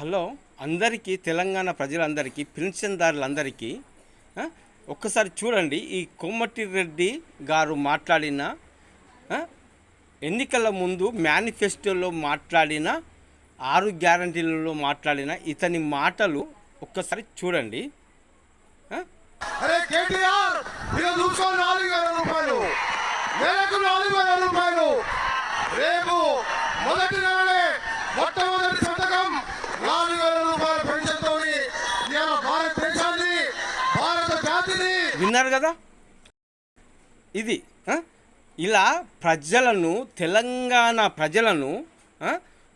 Hello అందరికీ తెలంగాణ ప్రజలందరికీ పెన్షన్దారులందరికీ ఒక్కసారి చూడండి ఈ కోమటి రెడ్డి గారు మాట్లాడిన ఎన్నికల ముందు మేనిఫెస్టోలో మాట్లాడిన ఆరు గ్యారంటీలలో మాట్లాడిన ఇతని మాటలు ఒక్కసారి చూడండి. అరే కేటీఆర్ నాలుగు వేల రూపాయలు. నెలకు నాలుగు వేల రూపాయలు. విన్నారు కదా? ఇది ఇలా ప్రజలను తెలంగాణ ప్రజలను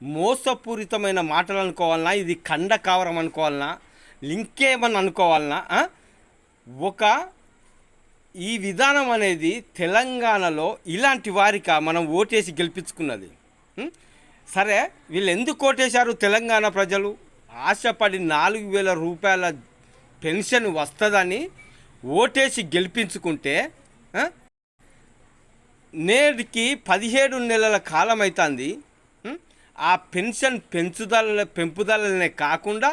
మోసపూరితమైన మాటలు అనుకోవాలన్నా ఇది కండ కావరం అనుకోవాలన్నా లింకేమని అనుకోవాలన్నా ఒక ఈ విధానం అనేది తెలంగాణలో ఇలాంటి వారిక మనం ఓటేసి గెలిపించుకున్నది. సరే వీళ్ళు ఎందుకు ఓటేశారు తెలంగాణ ప్రజలు? ఆశపడి నాలుగు వేల రూపాయల పెన్షన్ వస్తుందని ఓటేసి గెలిపించుకుంటే నేటికి పదిహేడు నెలల కాలం అవుతుంది ఆ పెన్షన్ పెంచుదల పెంపుదలనే కాకుండా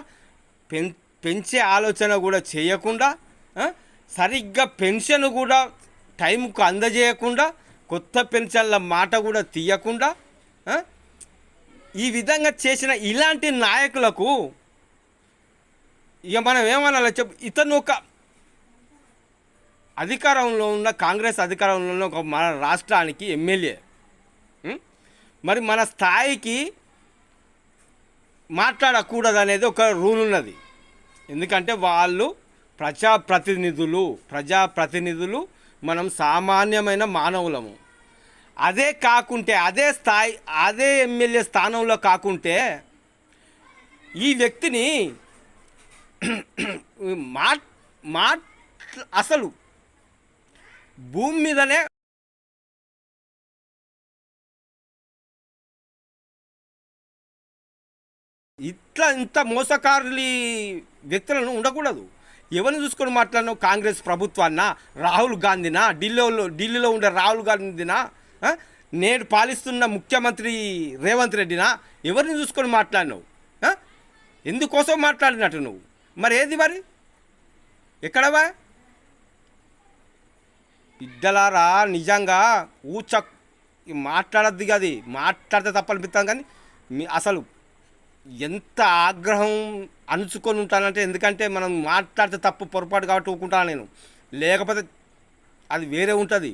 పెం పెంచే ఆలోచన కూడా చేయకుండా సరిగ్గా పెన్షన్ కూడా టైంకు అందజేయకుండా కొత్త పెన్షన్ల మాట కూడా తీయకుండా ఈ విధంగా చేసిన ఇలాంటి నాయకులకు ఇక మనం ఏమనాలో చెప్పు ఇతను ఒక అధికారంలో ఉన్న కాంగ్రెస్ అధికారంలో ఉన్న ఒక మన రాష్ట్రానికి ఎమ్మెల్యే. మరి మన స్థాయికి మాట్లాడకూడదు అనేది ఒక రూల్ ఉన్నది. ఎందుకంటే వాళ్ళు ప్రజాప్రతినిధులు ప్రజాప్రతినిధులు మనం సామాన్యమైన మానవులము. అదే కాకుంటే అదే స్థాయి అదే ఎమ్మెల్యే స్థానంలో కాకుంటే ఈ వ్యక్తిని మా మా అసలు భూమి మీదనే ఇట్లా ఇంత మోసకారులు వ్యక్తులను ఉండకూడదు. ఎవరిని చూసుకొని మాట్లాడినావు? కాంగ్రెస్ ప్రభుత్వాన్న? రాహుల్ గాంధీనా? ఢిల్లీలో ఢిల్లీలో ఉండే రాహుల్ గాంధీనా? నేడు పాలిస్తున్న ముఖ్యమంత్రి రేవంత్ రెడ్డినా? ఎవరిని చూసుకొని మాట్లాడినావు? ఎందుకోసం మాట్లాడినట్టు నువ్వు? మరి ఏది మరి? ఎక్కడవా? ఇద్దలారా నిజంగా ఊచ మాట్లాడద్దు అది మాట్లాడితే తప్పనిపిస్తాం కానీ మీ అసలు ఎంత ఆగ్రహం అణుచుకొని ఉంటానంటే ఎందుకంటే మనం మాట్లాడితే తప్పు పొరపాటు కాబట్టి ఊకుంటాను నేను. లేకపోతే అది వేరే ఉంటుంది.